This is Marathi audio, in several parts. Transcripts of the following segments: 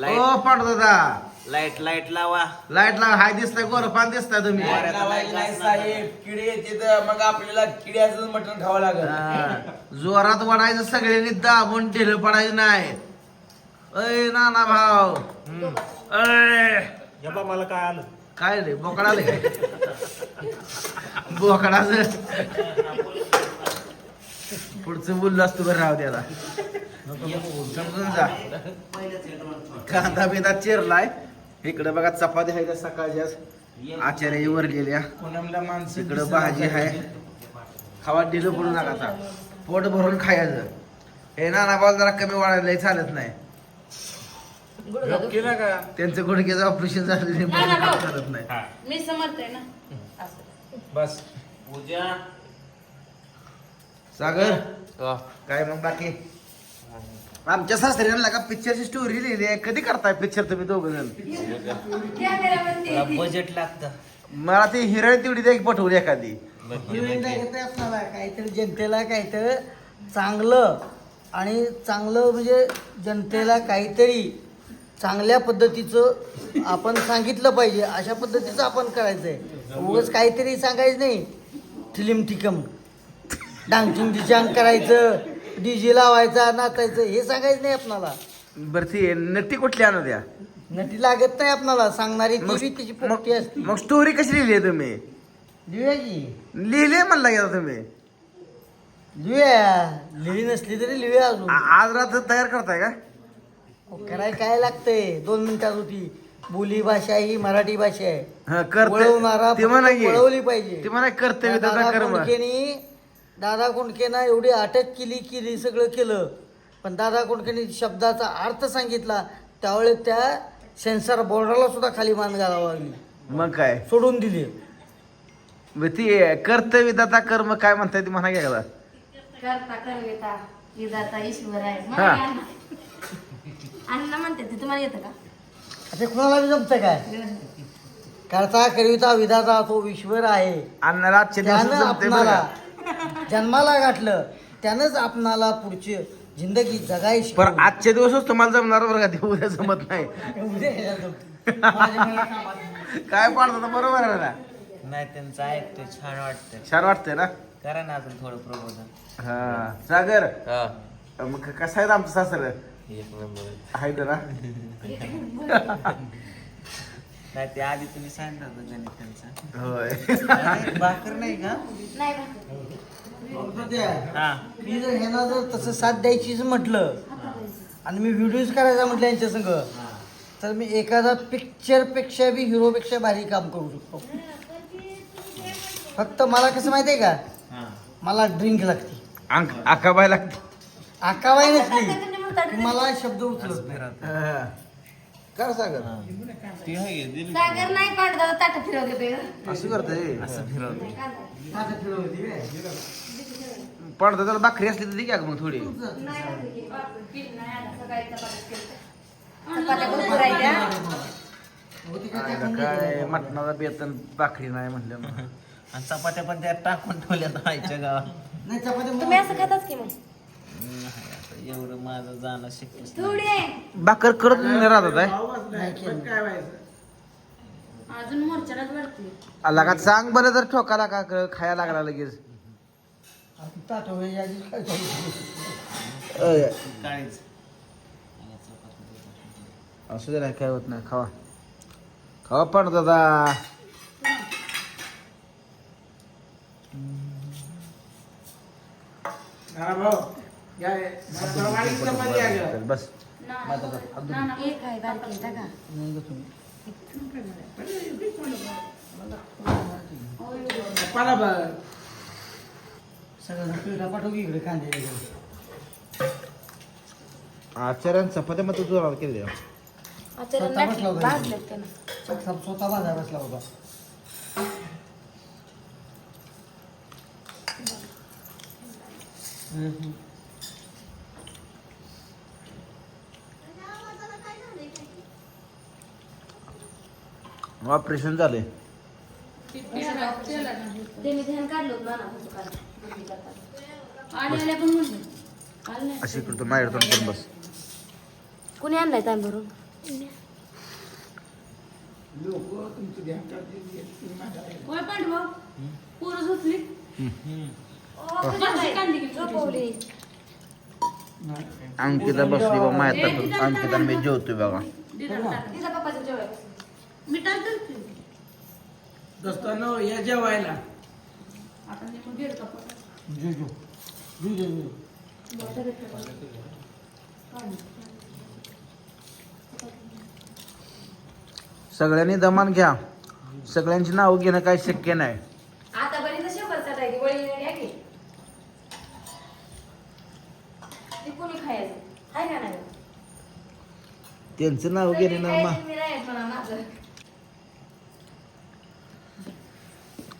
लाइट ओ पांडुदादा लाइट लाइट लावा. लाइट लावा. हाय दिसताय गोरपान दिसताय तुम्ही. नाही लागणार साहेब. किडे येते तर मग आपल्याला किड्याचं मटण खावं लागेल. हा. जोरात वडायचं सगळ्यांनी दाबून ढिलं पडायचं नाही. अय नाना भाऊ. अय. हे बा मला काय आलं? काय रे बोकडा आले काय बोकडाच पुढचं बोललो असतो बरं राहू द्याला समजून जा. कांदा बिंदा चिरलाय. इकडे बघा चपाती आहे त्या सकाळच्याच आचार्याची वर गेल्या. पूनमला माणसं इकडं भाजी आहे. खावा दिलं पडू नका आता. पोट भरून खायचं. हे नाना बाल जरा कमी वाढायला चालत नाही. त्यांचं गुडघ्याचं ऑपरेशन झालेलं काम करत नाही. मी समर्थ आहे ना? बस. पूजा. सागर. काय मग बाकी? आमच्या सासऱ्यांना का पिक्चरची स्टोरी लिहिली आहे? कधी करताय पिक्चर तुम्ही दोघ जण बजेट लागतं. मला ती हिरोईन तेवढी द्या की पटवली एखादी. हिरोईन आपल्याला काहीतरी जनतेला काहीतरी चांगलं आणि चांगलं म्हणजे जनतेला काहीतरी चांगल्या पद्धतीचं आपण सांगितलं पाहिजे. अशा पद्धतीचं आपण करायचं आहे उगाच काहीतरी सांगायचं नाही. ठिलिम ठिकम. डांगचिंग डिचांग करायचं. डीजे लावायचा नाचायचं हे सांगायचं नाही आपणाला. बरं ती नटी कुठली आणू द्या? नटी लागत नाही आपणाला सांगणारी मग तिची असते. मग स्टोरी कशी लिहिली आहे तुम्ही? लिहूया की? लिहिली म्हणला गेला तुम्ही. लिहूया. लिहिली नसली तरी लिहूया अजून. आ- आज रात्र तयार करताय का? करायला काय लागतंय? दोन मिनिटात होती बोली भाषा ही मराठी भाषा आहे. हा करते वळवणारा ते म्हणा की वळवली पाहिजे. ते म्हणा कर्तव्य त्या दादा दादा कर्म. कोंडकेनी दादा कोंडकेनं एवढी अटक केली केली सगळं केलं. पण दादा कोंडकेनी शब्दाचा अर्थ सांगितला त्यावेळेस त्या सेन्सर बोर्डाला सुद्धा खाली मान घालावं. लागली मग काय? सोडून दिली. मग ती कर्तव्य दाता कर्म काय म्हणताय ती म्हणा गेला करता करविता विधाता ईश्वर आहे. हा. मला अण्णा अण्णा म्हणते ते तुम्हाला येतं का? आता कुणाला बी जमतं काय? करता करिता विधाता तो ईश्वर आहे. आजच्या त्यानं आपणाला का? जन्माला गाठलं त्यानंच आपणाला पुढची जिंदगी जगायची पण आजच्या दिवसच तुम्हाला जमणार बरं का ते उद्या जमत नाही. काय पाडतो बरोबर आहे ना? नाही त्यांचं ऐकतोय छान वाटतंय. छान वाटतंय ना? करा ना अजून थोडं प्रबोधन. हा. सागर? हा. मग कसं आहे आमचं सासर? एक नंबर. आहे ना? नाही ते आधी तुम्ही सांगितलं होतं गणित त्यांचं होय. भाकर नाही का? नाही. हा. मी जर ह्यांना जर तसं साथ द्यायचीच म्हटलं आणि मी व्हिडिओज करायचा म्हटलं यांच्या संग तर मी एखादा पिक्चरपेक्षा बी हिरो पेक्षा भारी काम करू शकतो. फक्त मला कसं माहिती आहे का? हा. मला ड्रिंक लागते. अंक आकाबाई लागते. आकाबाई नसली की मला शब्द उचलत नाही. हा. कर सागर? ती आहे दिली सागर नाही पाडदा ताट फिरवते ते. असं करतंय? असं फिरवते? पडतं त्याला भाकरी असली तर ती घ्या मग थोडी. चपात्या भरपूर आहेत त्या. होती का त्या आईला खंडीत? काय मटणाचा बेतन भाकरी नाही म्हटलं मग. आणि चपात्या पण त्यात टाकून ठेवल्या आईच्या गावात. नाही चपात्या तुम्ही असं खाताच की मग? नाही, आता एवढं माझं जाणं शक्यच नाही. थोडी. आहे भाकर करत नाही राहतात आहे केलं. अजून मोर्चालाच वाढते आला का? सांग बरं जर ठोकाला का क- खायला लागला लगेच. काय असू दे ना काय होत नाही खावा. खावा पण दादा. बस. एक आहे. सगळं पाठव इकडे कांदे आचार्यान चपात्या मग तुझं जोरात केले आचार्य स्वतः बाजार बसला होता. हम्म. ऑपरेशन झाले त्यांनी ध्यान काढलं होतं नाना होतं काल. बुद्धी करताना. आले आले पण म्हणले. आले नाही. अशी करतो माझ्या तोंड करून बस. कुणी आणलाय ताण भरून? होय पांडव पोरं झोपली. बस, कांदी घेऊन झोपवली. अंकिता बसली बा माहिती अंकिता मी जेवतोय बघा. दिलं टाक. तिचा पप्पाचं दोस्तांनो या जेवायला. आता मी सगळ्यांनी दमान घ्या. सगळ्यांची नावं घेणं काही शक्य नाही. आतापर्यंत शंभर चटायची वळी घ्या की. ते कोणी खायचं? हाय का नाही? त्यांचं नाव घेणे ना मा खायचं मी नाही म्हणा माझं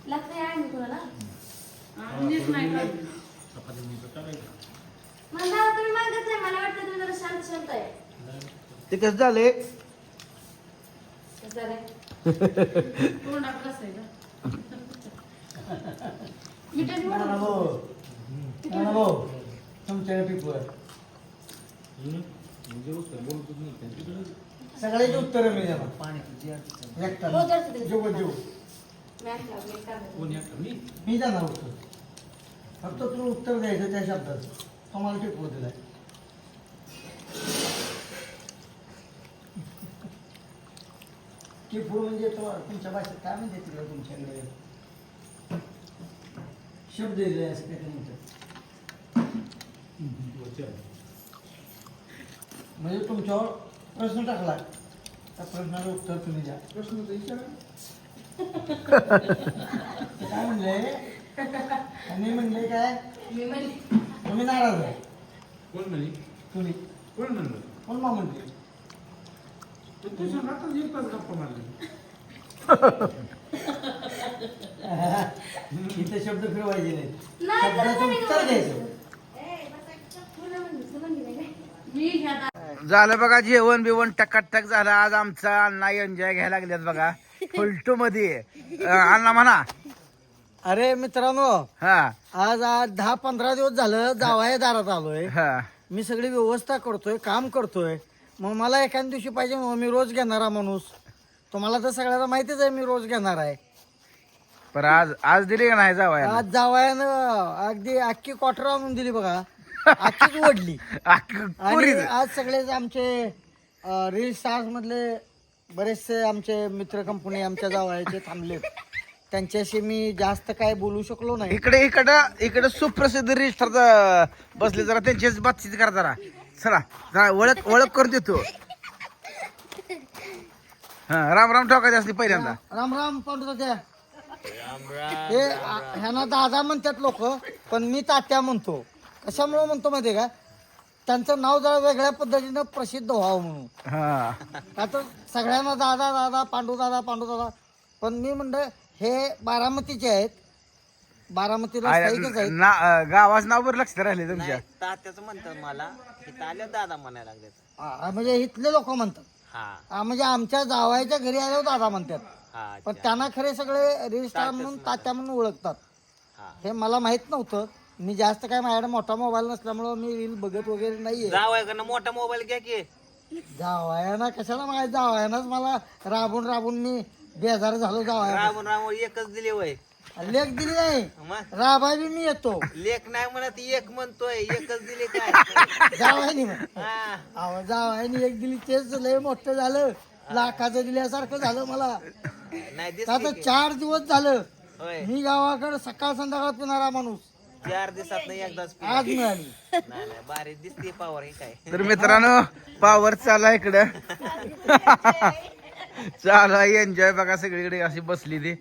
लागतंय आहे मी तुला मीच नाही खात. मला तुम्ही मागत नाही मला वाटतं तुम्ही जरा शांत शांत आहे ते कसं झालंय आहे? तोंडात. मिठाची वाढ. भाऊ तुमच्या पिकवर सगळ्याची उत्तरं मी देणार हो, तर तिथे. जेव ऐकलं, मी? देणार उत्तर. फक्त तुम्ही उत्तर द्यायचं त्या शब्दाचं तुम्हाला टिकवू दिलाय टिपू म्हणजे तो तुमच्या भाषेत काय म्हणते तिकडे तुमच्याकडे? शब्द दिले असं काय ते म्हणतात? म्हणजे तुमच्यावर प्रश्न टाकला. त्या प्रश्नाचं उत्तर तुम्ही द्या. प्रश्न काय म्हणले? त्यांनी म्हणले काय? मी म्हणली. तुम्ही नाराज आहे. कोण म्हणे? तुम्ही. कोण म्हणलं? कोण मा गप्पा मारले. इथे शब्द फिरवायचे नाही नाही, शब्दाचं उत्तर द्यायचं? मी ह्या झालं बघा जेवण बिवण टकाटक झालं. आज आमचा अण्णा एन्जॉय घ्यायला लागल्यात बघा. फुलटू मध्ये अण्णा म्हणा. अरे मित्रांनो हा. आज आज दहा पंधरा दिवस झालं जावाया दारात आलोय. हा. मी सगळी व्यवस्था करतोय काम करतोय. मग मला एखाद्या दिवशी पाहिजे म्हणून मी रोज घेणारा माणूस. तुम्हाला तर सगळ्याला माहितीच आहे मी रोज घेणार आहे. पर आज आज दिली का नाही जावायला आज जावयानं अगदी अख्खी क्वार्टर आणून दिली बघा. अख्खीच ओढली. आणि आज सगळे सगळे आमचे रील स्टार्स मधले बरेचसे आमचे मित्र कंपनी आमच्या जावयाचे थांबले त्यांच्याशी मी जास्त काय बोलू शकलो नाही. इकडे इकडं इकडे सुप्रसिद्ध रजिस्टर बसले. जरा त्यांची बातचीत करा जरा. चला जरा ओळख ओळख करून देतो. हा राम राम ठोकायची असली पहिल्यांदा. राम राम पांडुतात्या हे ह्यांना दादा म्हणतात लोक पण मी तात्या म्हणतो. कशामुळे म्हणतो माहितीये का? त्यांचं नाव जरा वेगळ्या पद्धतीनं प्रसिद्ध व्हावं म्हणून. हा. आता सगळ्यांना दादा दादा पांडू दादा पांडू दादा. पण मी म्हणलं हे बारामतीचे आहेत. बारामतीला स्थायिकच आहेत. ना अं, गावाचं नाव बरं लक्षात राहिले तुमच्या. तात्याच म्हणतात मला इथं आल्या दादा म्हणायला लागले आ, म्हणजे इथले लोक म्हणतात. हा. आ, म्हणजे आमच्या जावायच्या घरी आल्यावर दादा म्हणतात. हा पण त्यांना खरे सगळे रजिस्ट्रार म्हणून तात्या म्हणून ओळखतात. हा. हे मला माहीत नव्हतं. मी जास्त काय माझ्याकडे मोठा मोबाईल नसल्यामुळं मी रील बघत वगैरे नाहीये. जावयाकडनं मोठा मोबाईल घ्या की. जावायाना कशाला माहिती? जावायानाच मला राबून राबून मी बेजार झालो जावाया रामून राम एकच दिले वय. लेख दिली नाही. मग? राबाय बी मी येतो. लेख नाही म्हणत एक म्हणतोय एकच दिले काय? जावायनी हा. अहो जावायनी एक दिली तेच लय मोठं झालं. लाखाचं दिल्यासारखं झालं मला. नाही आता की? चार दिवस झालं. होय. मी गावाकडे सकाळ संध्याकाळ पिणारा माणूस. चार दिवसात एकदाच पी. आज मिळाली. नाही नाही बारी दिसते पावर हे काय. तर मित्रांनो पावर चालू आहे इकडं. चालू आहे एन्जॉय बघा सगळीकडे अशी बसली ती.